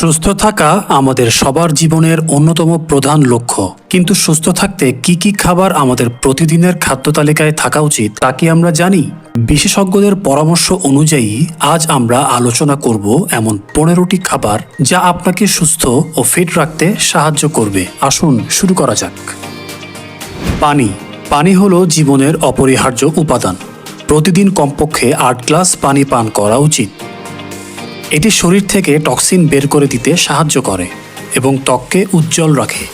সুস্থ থাকা আমাদের সবার জীবনের অন্যতম প্রধান লক্ষ্য। কিন্তু সুস্থ থাকতে কি কি খাবার আমাদের প্রতিদিনের খাদ্য তালিকায় থাকা উচিত, তা কি আমরা জানি? বিশেষজ্ঞদের পরামর্শ অনুযায়ী আজ আমরা আলোচনা করব এমন পনেরোটি খাবার যা আপনাকে সুস্থ ও ফিট রাখতে সাহায্য করবে। আসুন শুরু করা যাক। পানি। পানি হলো জীবনের অপরিহার্য উপাদান। প্রতিদিন কমপক্ষে আট গ্লাস পানি পান করা উচিত। এটি শরীর থেকে টক্সিন বের করে দিতে সাহায্য করে এবং ত্বককে উজ্জ্বল রাখে।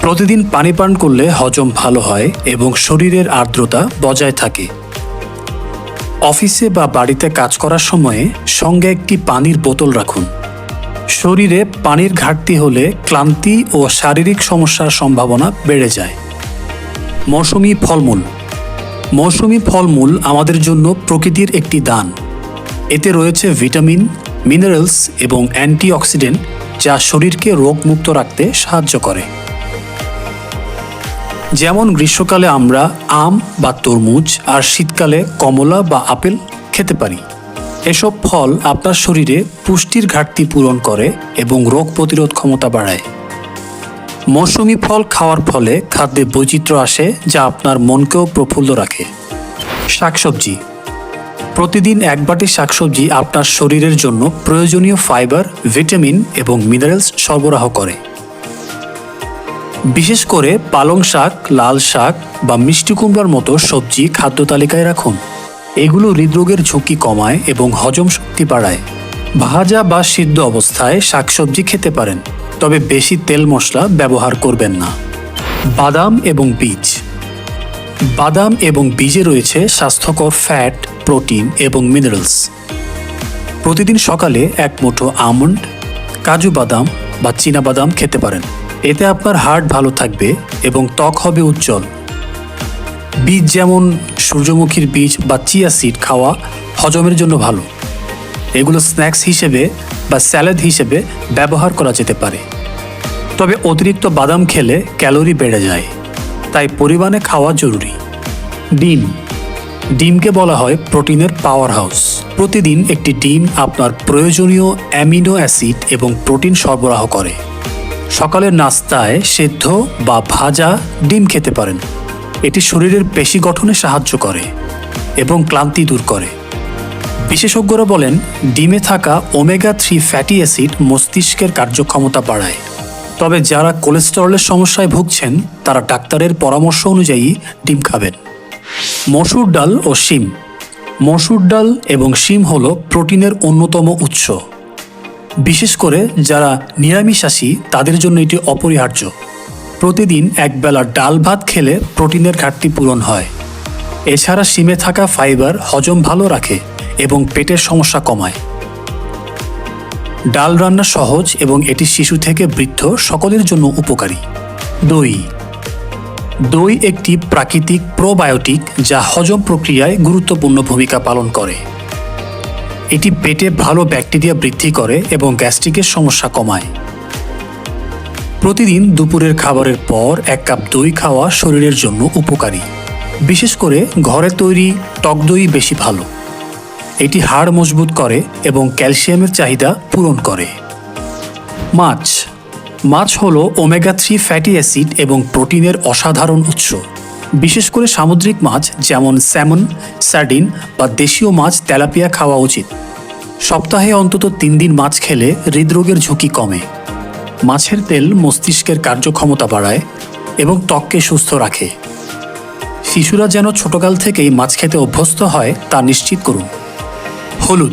প্রতিদিন পানি পান করলে হজম ভালো হয় এবং শরীরের আর্দ্রতা বজায় থাকে। অফিসে বা বাড়িতে কাজ করার সময়ে সঙ্গে একটি পানির বোতল রাখুন। শরীরে পানির ঘাটতি হলে ক্লান্তি ও শারীরিক সমস্যার সম্ভাবনা বেড়ে যায়। মৌসুমি ফলমূল। মৌসুমি ফলমূল আমাদের জন্য প্রকৃতির একটি দান। এতে রয়েছে ভিটামিন, মিনারেলস এবং অ্যান্টিঅক্সিডেন্ট যা শরীরকে রোগমুক্ত রাখতে সাহায্য করে। যেমন গ্রীষ্মকালে আমরা আম বা তরমুজ আর শীতকালে কমলা বা আপেল খেতে পারি। এসব ফল আপনার শরীরে পুষ্টির ঘাটতি পূরণ করে এবং রোগ প্রতিরোধ ক্ষমতা বাড়ায়। মৌসুমি ফল খাওয়ার ফলে খাদ্যে বৈচিত্র্য আসে যা আপনার মনকেও প্রফুল্ল রাখে। শাকসবজি প্রতিদিন এক বাটি শাকসবজি আপনার শরীরের জন্য প্রয়োজনীয় ফাইবার, ভিটামিন এবং মিনারেলস সরবরাহ করে। বিশেষ করে পালং শাক, লাল শাক বা মিষ্টি কুমড়ার মতো সবজি খাদ্য তালিকায় রাখুন। এগুলো হৃদরোগের ঝুঁকি কমায় এবং হজম শক্তি বাড়ায়। ভাজা বা সিদ্ধ অবস্থায় শাকসবজি খেতে পারেন, তবে বেশি তেল মশলা ব্যবহার করবেন না। বাদাম এবং বীজ। বাদাম এবং বীজে রয়েছে স্বাস্থ্যকর ফ্যাট প্রোটিন এবং মিনারেলস প্রতিদিন সকালে এক মুঠো আমন্ড, কাজু বাদাম বা চীনা বাদাম খেতে পারেন। এতে আপনার হার্ট ভালো থাকবে এবং ত্বক হবে উজ্জ্বল। বীজ যেমন সূর্যমুখীর বীজ বা চিয়া সিড খাওয়া হজমের জন্য ভালো। এগুলো স্ন্যাক্স হিসেবে বা স্যালাড হিসেবে ব্যবহার করা যেতে পারে। তবে অতিরিক্ত বাদাম খেলে ক্যালোরি বেড়ে যায়। তাই পরিমাণে খাওয়া জরুরি। ডিম। ডিমকে বলা হয় প্রোটিনের পাওয়ার হাউস প্রতিদিন একটি ডিম আপনার প্রয়োজনীয় অ্যামিনো অ্যাসিড এবং প্রোটিন সরবরাহ করে। সকালের নাস্তায় সেদ্ধ বা ভাজা ডিম খেতে পারেন। এটি শরীরের পেশি গঠনে সাহায্য করে এবং ক্লান্তি দূর করে। বিশেষজ্ঞরা বলেন, ডিমে থাকা ওমেগা থ্রি ফ্যাটি অ্যাসিড মস্তিষ্কের কার্যক্ষমতা বাড়ায়। তবে যারা কোলেস্টেরলের সমস্যায় ভুগছেন, তারা ডাক্তারের পরামর্শ অনুযায়ী ডিম খাবেন। মসুর ডাল ও শিম। মসুর ডাল এবং শিম হল প্রোটিনের অন্যতম উৎস। বিশেষ করে যারা নিরামিষাশী, তাদের জন্য এটি অপরিহার্য। প্রতিদিন একবেলা ডাল ভাত খেলে প্রোটিনের ঘাটতি পূরণ হয়। এছাড়া শিমে থাকা ফাইবার হজম ভালো রাখে এবং পেটের সমস্যা কমায়। ডাল রান্না সহজ এবং এটি শিশু থেকে বৃদ্ধ সকলের জন্য উপকারী। দই। দই একটি প্রাকৃতিক প্রোবায়োটিক যা হজম প্রক্রিয়ায় গুরুত্বপূর্ণ ভূমিকা পালন করে। এটি পেটে ভালো ব্যাকটেরিয়া বৃদ্ধি করে এবং গ্যাস্ট্রিকের সমস্যা কমায়। প্রতিদিন দুপুরের খাবারের পর এক কাপ দই খাওয়া শরীরের জন্য উপকারী। বিশেষ করে ঘরে তৈরি টক দই বেশি ভালো। এটি হাড় মজবুত করে এবং ক্যালসিয়ামের চাহিদা পূরণ করে। মাছ। মাছ হল ওমেগা থ্রি ফ্যাটি অ্যাসিড এবং প্রোটিনের অসাধারণ উৎস। বিশেষ করে সামুদ্রিক মাছ যেমন স্যামন, স্যাডিন বা দেশীয় মাছ তেলাপিয়া খাওয়া উচিত। সপ্তাহে অন্তত তিন দিন মাছ খেলে হৃদরোগের ঝুঁকি কমে। মাছের তেল মস্তিষ্কের কার্যক্ষমতা বাড়ায় এবং ত্বককে সুস্থ রাখে। শিশুরা যেন ছোটকাল থেকেই মাছ খেতে অভ্যস্ত হয় তা নিশ্চিত করুন। হলুদ।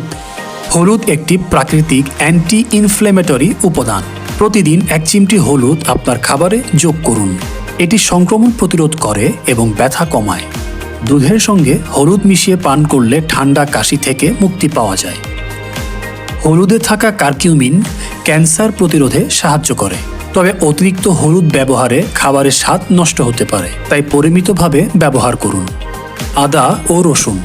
হলুদ একটি প্রাকৃতিক অ্যান্টি ইনফ্লেমেটরি উপাদান। প্রতিদিন এক চিমটি হলুদ আপনার খাবারে যোগ করুন। এটি সংক্রমণ প্রতিরোধ করে এবং ব্যথা কমায়। দুধের সঙ্গে হলুদ মিশিয়ে পান করলে ঠান্ডা কাশি থেকে মুক্তি পাওয়া যায়। হলুদে থাকা কার্কিউমিন ক্যান্সার প্রতিরোধে সাহায্য করে। তবে অতিরিক্ত হলুদ ব্যবহারে খাবারের স্বাদ নষ্ট হতে পারে, তাই পরিমিতভাবে ব্যবহার করুন। আদা ও রসুন।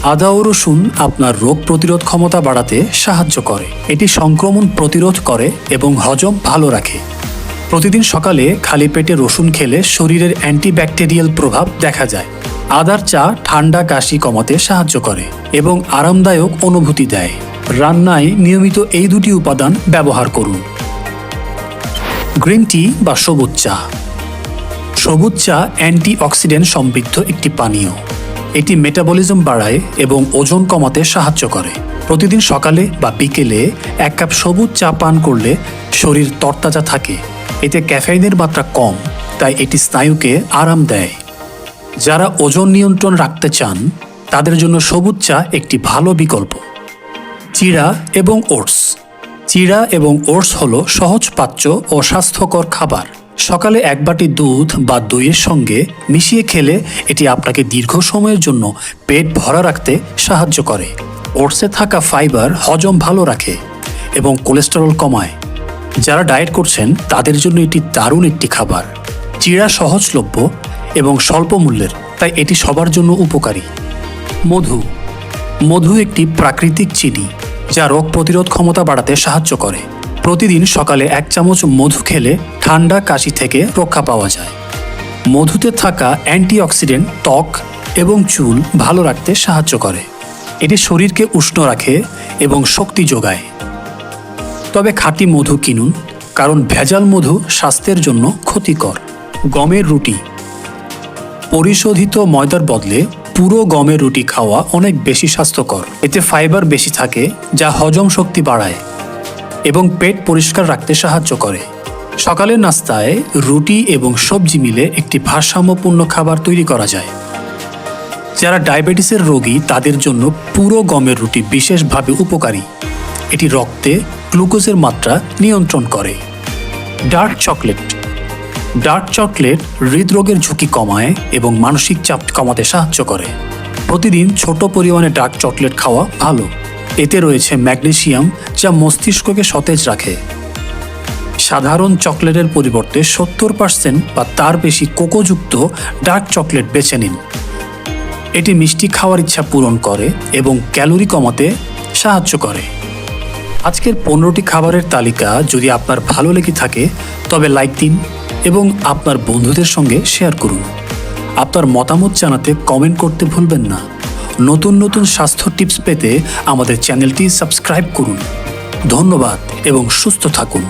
আদা ও রসুন আপনার রোগ প্রতিরোধ ক্ষমতা বাড়াতে সাহায্য করে। এটি সংক্রমণ প্রতিরোধ করে এবং হজম ভালো রাখে। প্রতিদিন সকালে খালি পেটে রসুন খেলে শরীরের অ্যান্টিব্যাকটেরিয়াল প্রভাব দেখা যায়। আদার চা ঠান্ডা কাশি কমাতে সাহায্য করে এবং আরামদায়ক অনুভূতি দেয়। রান্নায় নিয়মিত এই দুটি উপাদান ব্যবহার করুন। গ্রিন টি বা সবুজ চা। সবুজ চা অ্যান্টিঅক্সিডেন্ট সমৃদ্ধ একটি পানীয়। এটি মেটাবলিজম বাড়ায় এবং ওজন কমাতে সাহায্য করে। প্রতিদিন সকালে বা বিকেলে এক কাপ সবুজ চা পান করলে শরীর তরতাজা থাকে। এতে ক্যাফেইনের মাত্রা কম, তাই এটি স্নায়ুকে আরাম দেয়। যারা ওজন নিয়ন্ত্রণ রাখতে চান, তাদের জন্য সবুজ চা একটি ভালো বিকল্প। চিড়া এবং ওটস। চিড়া এবং ওটস হলো সহজপাচ্য ও স্বাস্থ্যকর খাবার। সকালে এক বাটি দুধ বা দইয়ের সঙ্গে মিশিয়ে খেলে এটি আপনাকে দীর্ঘ সময়ের জন্য পেট ভরা রাখতে সাহায্য করে। ওটসে থাকা ফাইবার হজম ভালো রাখে এবং কোলেস্টেরল কমায়। যারা ডায়েট করছেন, তাদের জন্য এটি দারুণ একটি খাবার। চিড়া সহজলভ্য এবং স্বল্প মূল্যের, তাই এটি সবার জন্য উপকারী। মধু। মধু একটি প্রাকৃতিক চিনি, যা রোগ প্রতিরোধ ক্ষমতা বাড়াতে সাহায্য করে। প্রতিদিন সকালে এক চামচ মধু খেলে ঠান্ডা কাশি থেকে রক্ষা পাওয়া যায়। মধুতে থাকা অ্যান্টিঅক্সিডেন্ট, ত্বক এবং চুল ভালো রাখতে সাহায্য করে। এটি শরীরকে উষ্ণ রাখে এবং শক্তি যোগায়। তবে খাঁটি মধু কিনুন, কারণ ভেজাল মধু স্বাস্থ্যের জন্য ক্ষতিকর। গমের রুটি। পরিশোধিত ময়দার বদলে পুরো গমের রুটি খাওয়া অনেক বেশি স্বাস্থ্যকর। এতে ফাইবার বেশি থাকে, যা হজম শক্তি বাড়ায়। এবং পেট পরিষ্কার রাখতে সাহায্য করে। সকালের নাস্তায় রুটি এবং সবজি মিলে একটি ভারসাম্যপূর্ণ খাবার তৈরি করা যায়। যারা ডায়াবেটিসের রোগী, তাদের জন্য পুরো গমের রুটি বিশেষভাবে উপকারী। এটি রক্তে গ্লুকোজের মাত্রা নিয়ন্ত্রণ করে। Dark chocolate. ডার্ক চকলেট হৃদরোগের ঝুঁকি কমায় এবং মানসিক চাপ কমাতে সাহায্য করে। প্রতিদিন ছোট পরিমাণে ডার্ক চকলেট খাওয়া ভালো। এতে রয়েছে ম্যাগনেসিয়াম যা মস্তিষ্ককে সতেজ রাখে। সাধারণ চকলেটের পরিবর্তে সত্তর পার্সেন্ট বা তার বেশি কোকোযুক্ত ডার্ক চকলেট বেছে নিন। এটি মিষ্টি খাওয়ার ইচ্ছা পূরণ করে এবং ক্যালোরি কমাতে সাহায্য করে। আজকের পনেরোটি খাবারের তালিকা যদি আপনার ভালো লেগে থাকে, তবে লাইক দিন এবং আপনার বন্ধুদের সঙ্গে শেয়ার করুন। আপনার মতামত জানাতে কমেন্ট করতে ভুলবেন না। নতুন নতুন স্বাস্থ্য টিপস পেতে আমাদের চ্যানেলটি সাবস্ক্রাইব করুন। ধন্যবাদ এবং সুস্থ থাকুন।